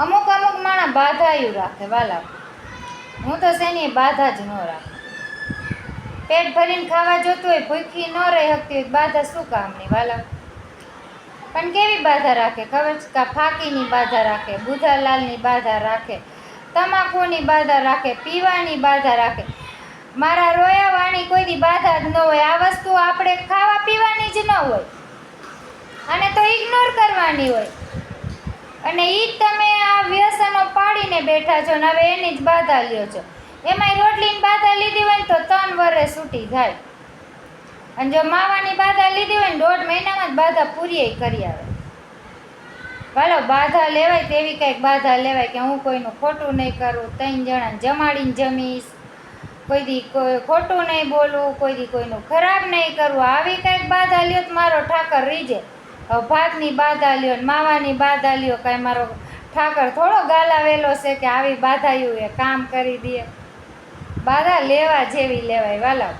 અમુક અમુક માણસ બાધાયું રાખે, વાલા. હું તો શેની બાધા જ ન રાખું. પેટ ભરીને ખાવા જોતું હોય, ભૂખી ન રહી શકતી હોય, બાધા શું કામની, વાલા? પણ કેવી બાધા રાખે, ખબર છે? ફાકીની બાધા રાખે, બુધાલાલની બાધા રાખે, તમાકુની બાધા રાખે, પીવાની બાધા રાખે. મારા રોયા વાણી કોઈની બાધા જ ન હોય, આ વસ્તુ આપણે ખાવા પીવાની જ ન હોય. અને તો ઇગ્નોર કરવાની હોય. અને એ જ તમે વ્યસનો પાડીને બેઠા છો ને હવે એની જ બાધા લ્યો છો. એમાંય રોટલીની બાધા લીધી હોય ને તો ત્રણ વર્ષ છૂટી જાય. અને જો માવાની બાધા લીધી હોય ને દોઢ મહિનામાં જ બાધા પૂરી કરી આવે. ચાલો બાધા લેવાય તેવી કંઈક બાધા લેવાય કે હું કોઈનું ખોટું નહીં કરું, ત્રણ જણાને જમાડીને જમીશ. કોઈ દી કોઈ ખોટું નહીં બોલવું કોઈ દી કોઈનું ખરાબ નહીં કરવું આવી કંઈક બાધા લ્યો તો મારો ઠાકર રીજે. ભાતની બાધા લ્યો માવાની બાધા લ્યો, કાંઈ મારો ઠાકર થોડો ગાલાવેલો છે કે આવી બાધાયું એ કામ કરી દે. બાધા લેવા જેવી લેવાય, વાલા.